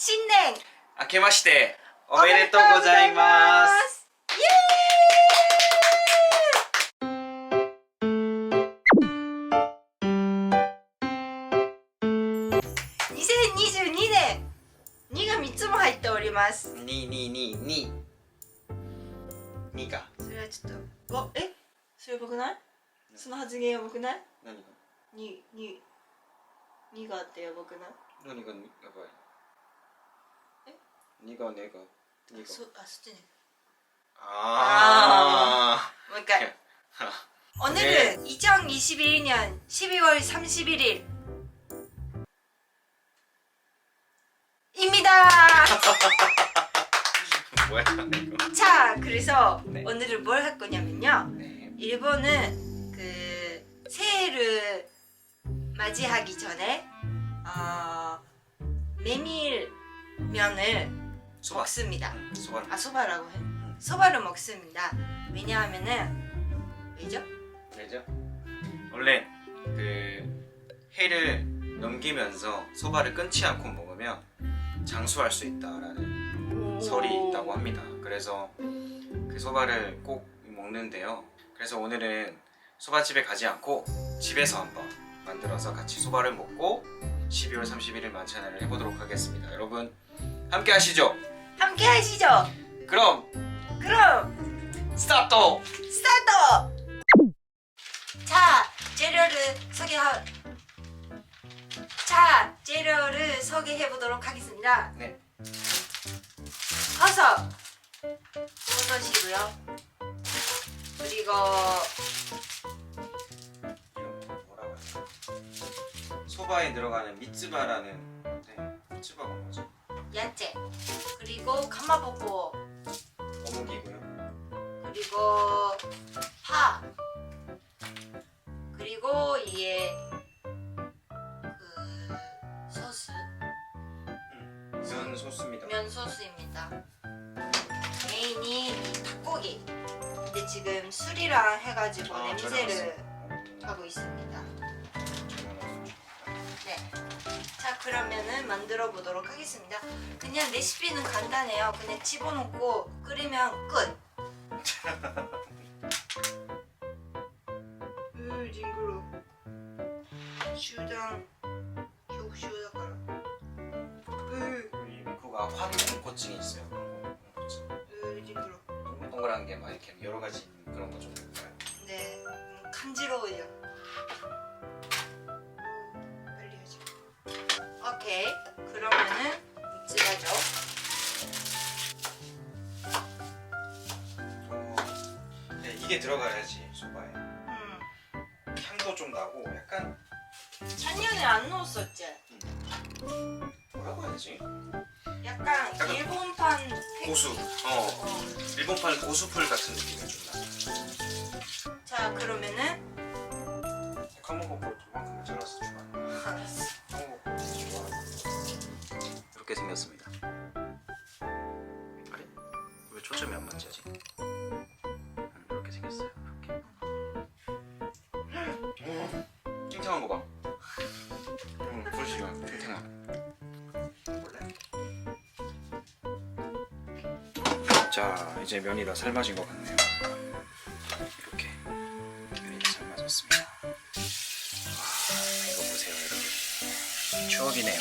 新年。明けましておめでとうございます。イエーイ。2022年。2が3つも入っております。2222 2か。それはちょっとわえ？それやばくない？その発言やばくない？何が ?2 2 2があってやばくない？何がやばい？ え2がねが2そがあそっちねあもう一回あ 오늘은 2021년 12월 31일 입니다. 뭐야 이거 자, 그래서 네. 오늘은 뭘 할 거냐면요. 네 일본은 그 새해를 맞이하기 전에 어, 메밀면을 소바 먹습니다. 소바 아 소바라고 해. 소바를 먹습니다. 왜냐하면은 왜죠? 왜죠? 원래 그 해를 넘기면서 소바를 끊지 않고 먹으면 장수할 수 있다라는 설이 있다고 합니다. 그래서 그 소바를 꼭 먹는데요. 그래서 오늘은 소바집에 가지 않고 집에서 한번 만들어서 같이 소바를 먹고 12월 31일 만찬을 해보도록 하겠습니다. 여러분 함께 하시죠. 함께 하시죠. 그럼 그럼 스타트! 스타트! 자, 재료를 소개하 자, 재료를 소개해 보도록 하겠습니다. 네. 버섯, 버섯이고요. 그리고 뭐라고 하죠? 소바에 들어가는 미츠바라는 건데 미츠바가 뭐죠? 야채, 그리고 가마보코, 어묵이고요. 그리고 파, 그리고 이게 그 소스. 면 소스입니다. 면 소스입니다. 메인이 닭고기. 근데 지금 술이랑 해가지고 아, 냄새를. 하고 있습니다. 네. 자 그러면은 만들어 보도록 하겠습니다. 그냥 레시피는 간단해요. 그냥 집어넣고 끓이면 끝. 으 징그러. 슈장 격슈다から. 으, 우리 미코가 환공포증이 있어요. 환공포증. 으 징그러. 동글동글한 게 막 이렇게 여러 가지 그런 거좀 볼까요? 네, 음, 간지러워요. 그러면은 믹스하죠. 어, 네, 이게 들어가야지 소바에 음, 향도 좀 나고 약간 작년에 안 넣었었지. 뭐라고 해야지? 약간 약간 일본판 고수. 어, 어. 일본판 고수풀 같은 느낌이 좀 나. 자, 그러면은 카모보고 탱탱한 거 봐. 음, 보시면 탱탱한. 자, 이제 면이 다 삶아진 것 같네요. 이렇게 면이 다 삶아졌습니다. 와, 이거 보세요, 여러분. 추억이네요.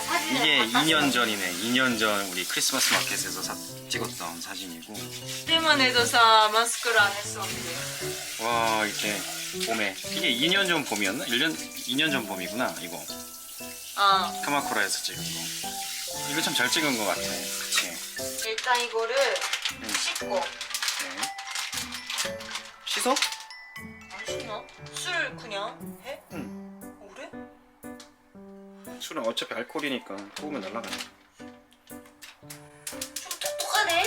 사진을 이게 다 2년 전이네. 2년 전 우리 크리스마스 마켓에서 사- 찍었던 사진이고. 때만 해도 사 마스크를 안 했었는데. 와, 이렇게 봄에. 이게 2년 전 봄이었나? 1년, 2년 전 봄이구나, 이거. 어. 카마쿠라에서 찍은 거. 이거 참 잘 찍은 것 같아. 그치? 일단 이거를 네. 씻고 네. 씻어? 안 씻나? 술 그냥 해? 응. 술은 어차피 알코올이니까 뽑으면 날라가네. 좀 똑똑하네.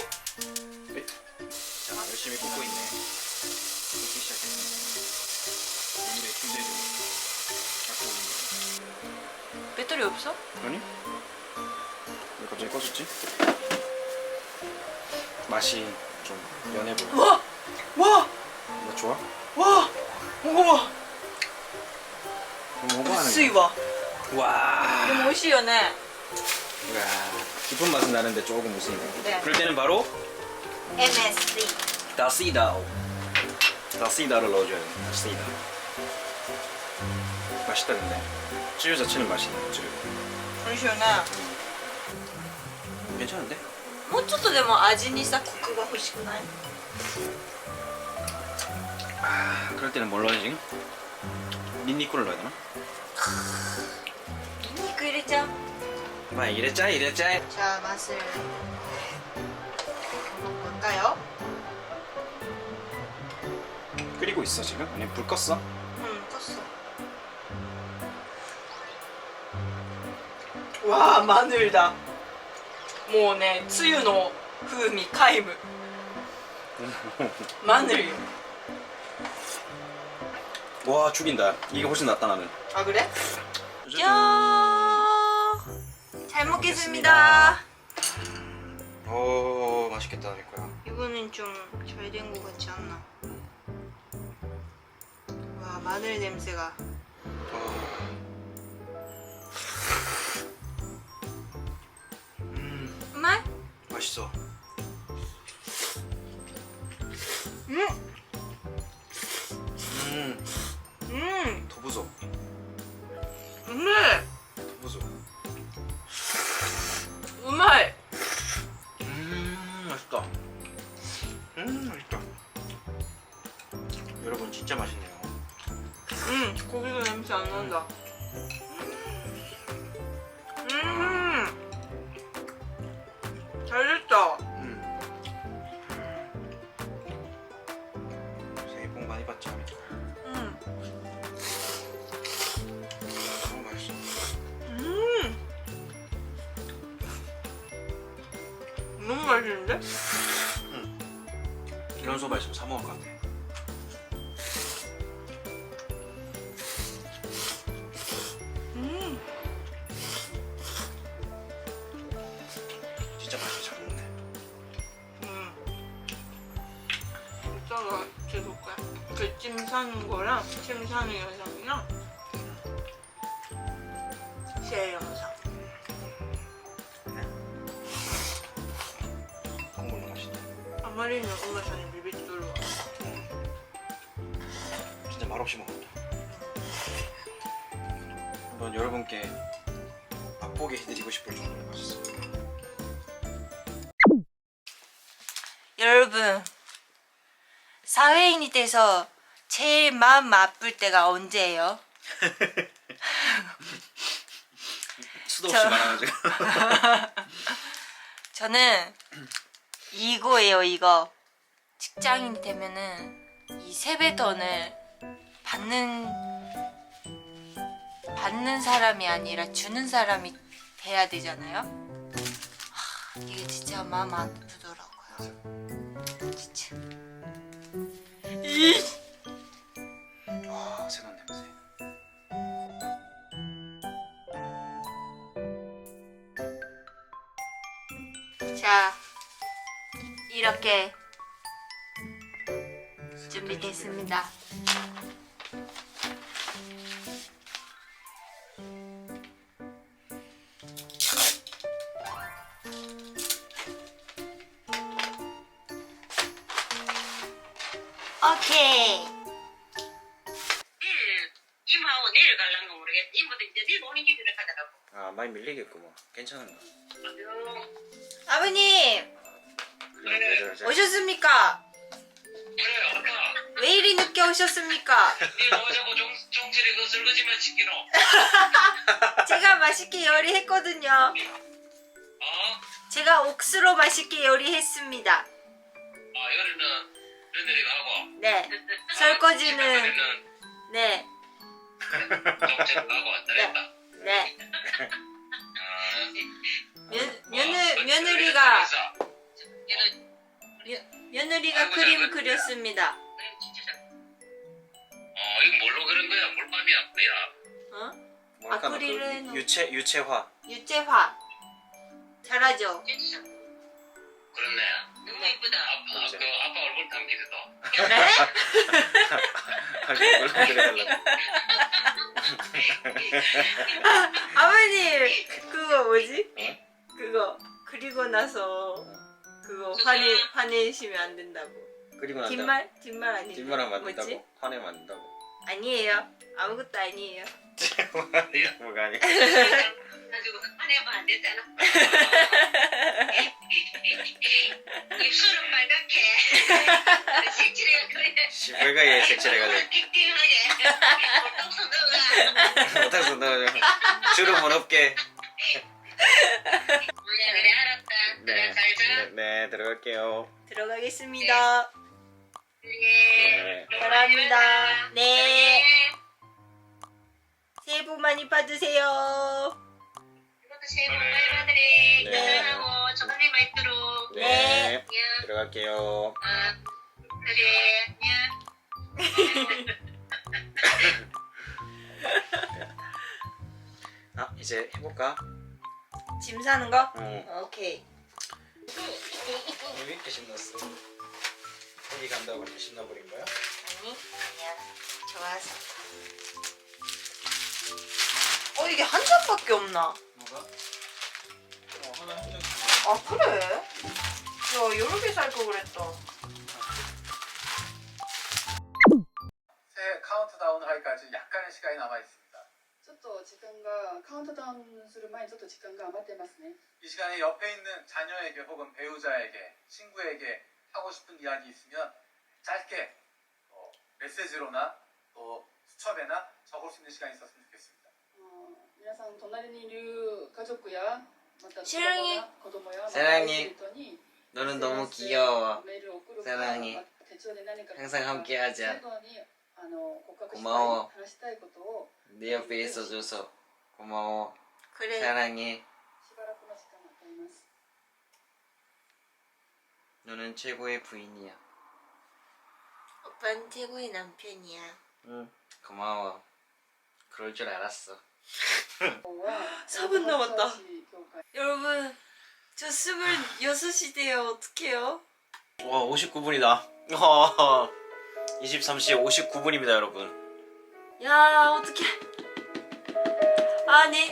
네? 자 열심히 뽑고 있네. 뽑기 시작했네. 오늘의 주제죠. 알코올. 배터리 없어? 아니? 왜 갑자기 꺼졌지? 맛이 좀 연해 보여. 와! 와! 나 좋아? 와! 먹어봐. 너무 오버하는 거야. 너무 멋있어네. 와. 깊은 맛은 나는데 조금 무스이네. 네. 그럴 때는 바로 MSD. 다시다오. 다시다를 넣어줘요. 다시다. 맛있다 근데. 찌유 자체는 맛있네. 찌유. 美味しいよね。 괜찮은데? もうちょっとでも味にさコクが欲しくない？ 아, 그럴 때는 뭘 넣어야지? 닌니꾸를 넣어야 되나? ニンニク入れちゃう。 마 이랬자 이랬자. 자 맛을 볼까요? 끓이고 있어 지금? 아니 불 껐어? 응 껐어. 와 마늘다. もうねつゆの風味皆無。マヌルよ。 와 죽인다. 이게 훨씬 낫다 나는. 아 그래? 짠. 잘 먹겠습니다. 오 맛있겠다 내 거야. 이거는 좀 잘 된 것 같지 않나? 와 마늘 냄새가. 음 맛? 맛있어. 음, 음 음, 도부소 이런 소바 있으면 사 먹을 것 같아. 음, 진짜 맛있게 잘 먹네. 음. 이따가 계속 가. 그찜 사는 거랑 찜 사는 영상 한번 여러분께 맛보게 해드리고 싶을 정도로 맛있어. 여러분 사회인이 돼서 제일 마음 아플 때가 언제예요? 수도 없이 저- 말아가지고. 저는 이거예요 이거 직장인이 되면은 이 세배돈을 받는 받는 사람이 아니라 주는 사람이 돼야 되잖아요 하, 이게 진짜 마음 아프더라고요 진짜 이와 새로운 냄새. 자, 이렇게 준비됐습니다. 밀리겠구만. 괜찮은가? 아유, 아버님 그래 그래 그래. 오셨습니까? 그래 아까 왜 이리 늦게 오셨습니까? 네 뭐자고 종 종철이 그 설거지만 시키노. 제가 맛있게 요리했거든요. 어? 제가 옥수로 맛있게 요리했습니다. 아 여기는 너네가 하고. 네. 설거지는 네. 종철이 하고 안 잘했다. 네. 아, 면, 뭐, 며느, 며느리가 얘는 며, 며느리가 그림 그렸습니다. 잘. 어 이거 뭘로 그런 거야? 물감이야 뭐야? 어? 그 해놓은- 유체 유체화. 유채화. 잘하죠? 그렇네. 너무 이쁘다. 아빠 그치. 그 아빠 얼굴 담기도. 네? 얼굴 그려달라고. 아버님 그거 뭐지? 어? 그거 그리고 나서 그거 화내 화내시면 안 된다고. 그리고 난다. 뒷말 뒷말 아니. 뒷말하면 안 뭐지? 화내면 안 된다고. 아니에요. 아무것도 아니에요. 이거 뭐가 아니야? 가지고 화내면 안 되잖아. 입술은 빨갛게. 색칠해가 그래. 시뻘겋게 색칠해가지고 띵띵하게. 똑똑 넣어가. 못해서 넣어줘. 주름은 없게. 그래 그래 알았다. 그래 잘 자. 네, 네 들어갈게요. 들어가겠습니다. 네. 사랑합니다. 네. 네. 새해 복 많이 받으세요. 이것도 새해 복 많이 받으래. 네. 건강하고 조상님 말대로. 네. 안녕. 들어갈게요. 아, 그래. 안녕. 아 이제 해볼까? 짐 사는 거? 어. 오케이. 왜 이렇게 신났어? 여기 간다고 이렇게 신나버린 거야? 아니 아니야. 좋아서. 어 이게 한 잔밖에 없나? 뭐가? 어 하나 한 장. 아 그래? 야개살거 그랬다. 새해 카운트다운 하기까지 약간의 시간이 남아 있습니다. ちょっと時間がカウントダウンする前にちょっと時間が余ってますね 이 시간에 옆에 있는 자녀에게 혹은 배우자에게 친구에게 하고 싶은 이야기 있으면 짧게 어, 메시지로나 또 수첩에나 적을 수 있는 시간이 있었으면 좋겠습니다. あの皆さん隣にいる家族やまた子 사랑해 供や子供や 사랑해 また相手に 너는 너무 귀여워. メールを送るか 사랑해 また手帳で何か 항상 함께하자. 最後にあの告白したい 고마워. 내 옆에 있어줘서 고마워. 그래. 사랑해. 너는 최고의 부인이야. 오빠는 최고의 남편이야. 응. 고마워. 그럴 줄 알았어. 어, 4분 남았다. 여러분, 저 26시대요. 어떡해요? 와, 59분이다. 23시 59분입니다 여러분. 야 어떡해. 아니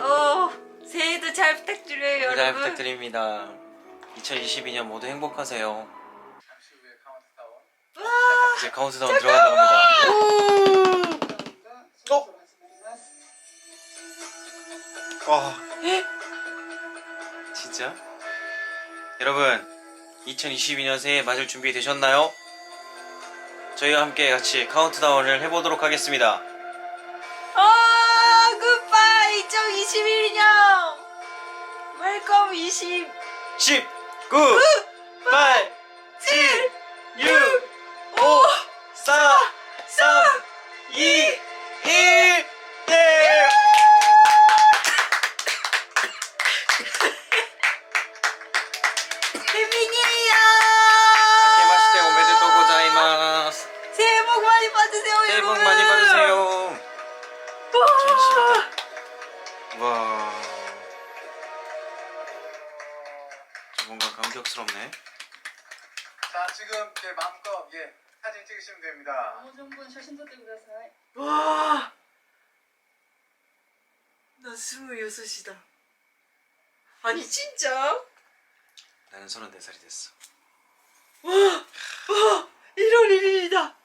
어 새해도 잘 부탁드려요 네, 여러분. 잘 부탁드립니다. 2022년 모두 행복하세요. 이제 카운트다운 들어가는 겁니다. 어? 아. 와 진짜? 여러분 2022년 새해 맞을 준비 되셨나요? 저희와 함께 같이 카운트다운을 해보도록 하겠습니다. 아 굿바이 2021년 웰컴 20 10, 9, 8, 지금 예, 마음껏 예, 사진 찍으시면 됩니다. もう存分写真撮ってください 와. 나 스물여섯이다. 아니 진짜? 나는 34살이 됐어. 와, 와, 1월 1일이다.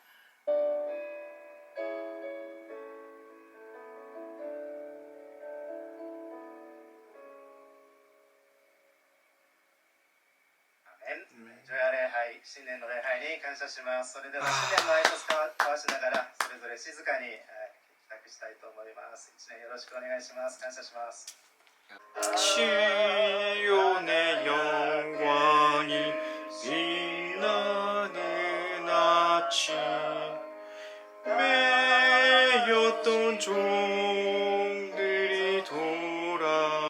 아멘. 조야礼拝 新年の礼拝に感謝します。それでは新年の挨拶交わしながら、それぞれ静かに、はい、帰宅したいと思います。一年よろしくお願いします。感謝します。主よねよわにみなねなちめよとじ